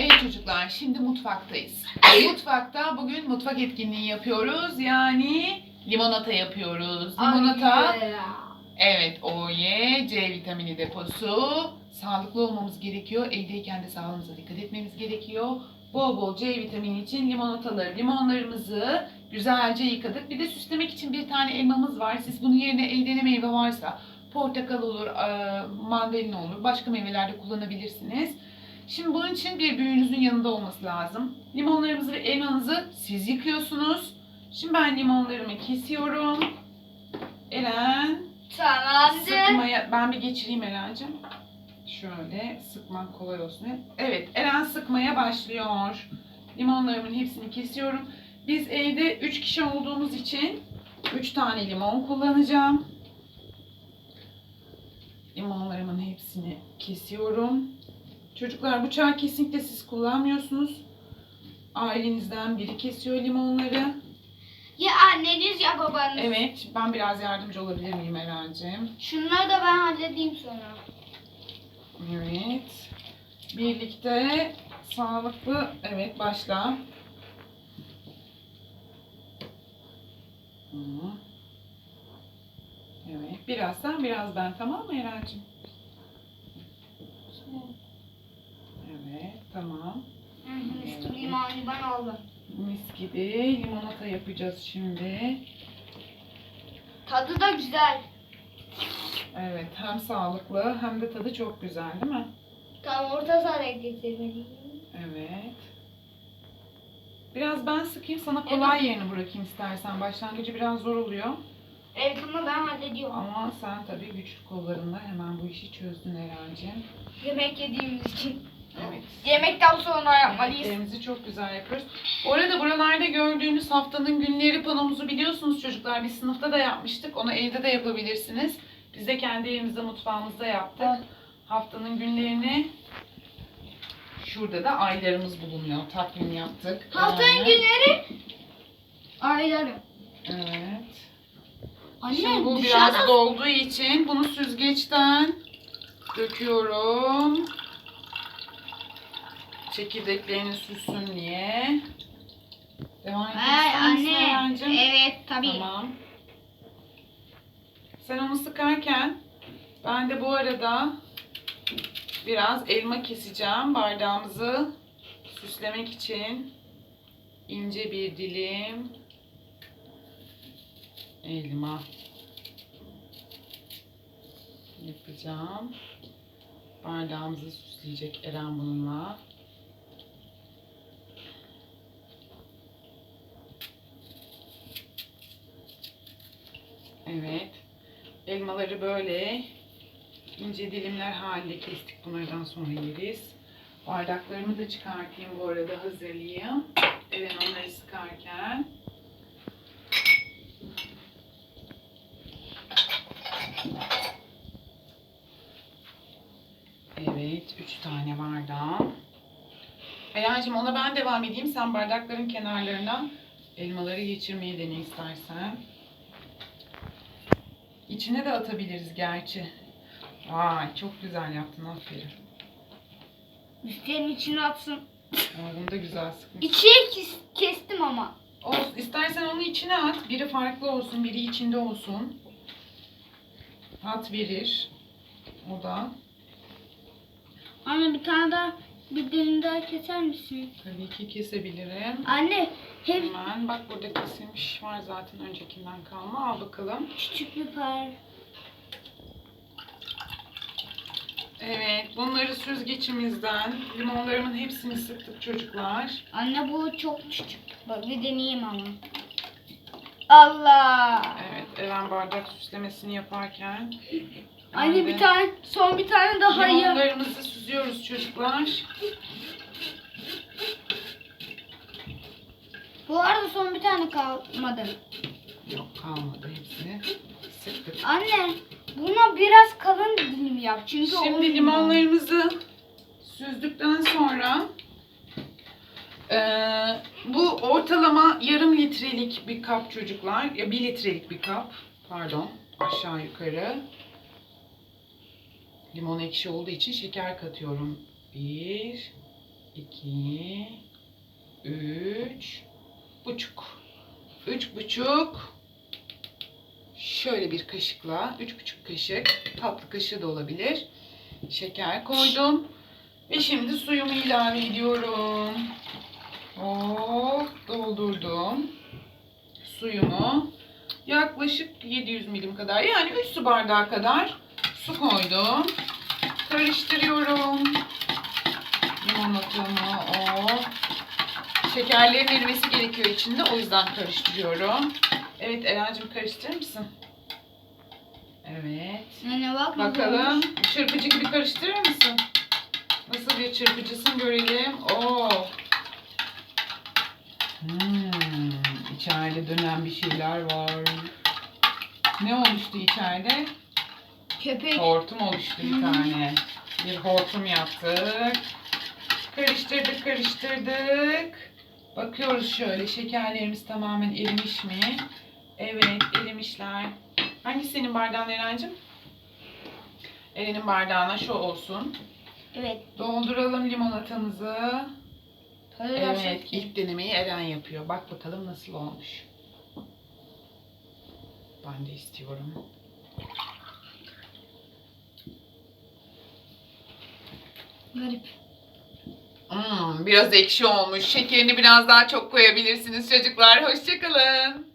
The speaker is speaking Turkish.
Evet çocuklar şimdi mutfaktayız. Mutfakta bugün mutfak etkinliği yapıyoruz. Yani limonata yapıyoruz. Limonata evet o ye C vitamini deposu. Sağlıklı olmamız gerekiyor. Evdeyken de sağlığımıza dikkat etmemiz gerekiyor. Bol bol C vitamini için limonataları, limonlarımızı güzelce yıkadık. Bir de süslemek için bir tane elmamız var. Siz bunun yerine elde ne meyve varsa portakal olur, mandalina olur. Başka meyvelerde kullanabilirsiniz. Şimdi bunun için bir büyüğünüzün yanında olması lazım. Limonlarımızı ve elmanızı siz yıkıyorsunuz. Şimdi ben limonlarımı kesiyorum. Eren Tamamdır. sıkmaya ben bir geçireyim Eren'cim. Şöyle sıkmak kolay olsun. Evet Eren sıkmaya başlıyor. Limonlarımın hepsini kesiyorum. Biz evde 3 kişi olduğumuz için 3 tane limon kullanacağım. Limonlarımın hepsini kesiyorum. Çocuklar bıçağı kesinlikle siz kullanmıyorsunuz. Ailenizden biri kesiyor limonları. Ya anneniz ya babanız. Evet, ben biraz yardımcı olabilir miyim Eren'cim? Şunları da ben halledeyim sonra. Evet. Birlikte sağlıklı, evet başla. Evet, biraz sen biraz ben tamam mı Eren'cim? Evet, tamam. Hı, Üstü limonlu aldım. Mis gibi limonata yapacağız şimdi. Tadı da güzel. Evet, hem sağlıklı hem de tadı çok güzel değil mi? Tam orta sıraya getirmeliyim. Evet. Biraz ben sıkayım sana kolay yerini bırakayım istersen. Başlangıcı biraz zor oluyor. Evet ama ben hallediyorum. Ama sen tabii güçlü kollarınla hemen bu işi çözdün Eren'ciğim. Yemek yediğimiz için. Evet. Yemekten sonra yapmalıyız. Yemeklerimizi çok güzel yapıyoruz. Bu arada buralarda gördüğünüz haftanın günleri panomuzu biliyorsunuz çocuklar. Biz sınıfta da yapmıştık. Onu evde de yapabilirsiniz. Biz de kendi evimizde mutfağımızda yaptık. Evet. Haftanın günlerini şurada da aylarımız bulunuyor. Takvim yaptık. Haftanın Eren'le. günleri aylarım. Evet. Anne Şimdi bu dışarıda biraz dolduğu için bunu süzgeçten döküyorum. Çekirdeklerini süssün diye. Devam etmek misin anne. Eren'cim? Evet tabii. Tamam. Sen onu sıkarken ben de bu arada biraz elma keseceğim bardağımızı süslemek için ince bir dilim elma yapacağım. Bardağımızı süsleyecek Eren bununla. Evet. Elmaları böyle ince dilimler halinde kestik. Bunlardan sonra yeriz. Bardaklarımı da çıkartayım bu arada hazırlayayım. Eren onları sıkarken. Evet, üç tane bardağım. Eren'cim ona ben devam edeyim. Sen bardakların kenarlarına elmaları geçirmeyi dene istersen. İçine de atabiliriz gerçi. Vay çok güzel yaptın aferin. Üstlerin içine atsın. Ama bunu da güzel sıkmış. İçiye kes- kestim ama. Olsun, istersen onu içine at. Biri farklı olsun, biri içinde olsun. Tat verir. O da. Anne bir tane daha bir dilim daha keser misin? Tabii ki kesebilirim. Anne hep Hemen bak burada kesilmiş var zaten öncekinden kalma. Al bakalım. küçük bir par. Evet bunları süzgeçimizden limonlarımın hepsini sıktık çocuklar. Anne bu çok küçük. Bak bir deneyeyim ama. Allah. Evet Eren bardak süslemesini yaparken. Anne bir tane son bir tane daha ya. Limonlarımızı süzüyoruz çocuklar. Bu arada son bir tane kalmadı. Yok kalmadı hepsini sıktık. Anne buna biraz kalın dilim yap. Çünkü Şimdi olmuyor. limonlarımızı süzdükten sonra eee, bu ortalama yarım litrelik bir kap çocuklar. Ya bir litrelik bir kap. Pardon. Aşağı yukarı. Limon ekşi olduğu için şeker katıyorum. Bir, iki, üç buçuk. Üç buçuk. Şöyle bir kaşıkla, üç buçuk kaşık, tatlı kaşığı da olabilir. Şeker koydum. Ve şimdi suyumu ilave ediyorum. Hop, doldurdum. Suyumu yaklaşık 700 milim kadar yani 3 su bardağı kadar su koydum. Karıştırıyorum. Limonatamı o. Şekerlerin erimesi gerekiyor içinde o yüzden karıştırıyorum. Evet Eren'cim karıştırır mısın? Evet. Anne bak Bakalım çırpıcı gibi karıştırır mısın? Nasıl bir çırpıcısın görelim. Oo. Hmm, içeride dönen bir şeyler var. Ne oluştu içeride? Köpek. Hortum oluştu bir tane. Bir hortum yaptık. Karıştırdık, karıştırdık. Bakıyoruz şöyle şekerlerimiz tamamen erimiş mi? Evet, erimişler. Hangisi senin bardağın Eren'cim? Eren'in bardağına şu olsun. Evet. Dolduralım limonatamızı. Evet, ki? ilk denemeyi Eren yapıyor. Bak bakalım nasıl olmuş. Ben de istiyorum. Garip. Hmm, biraz ekşi olmuş. Şekerini biraz daha çok koyabilirsiniz çocuklar. Hoşçakalın.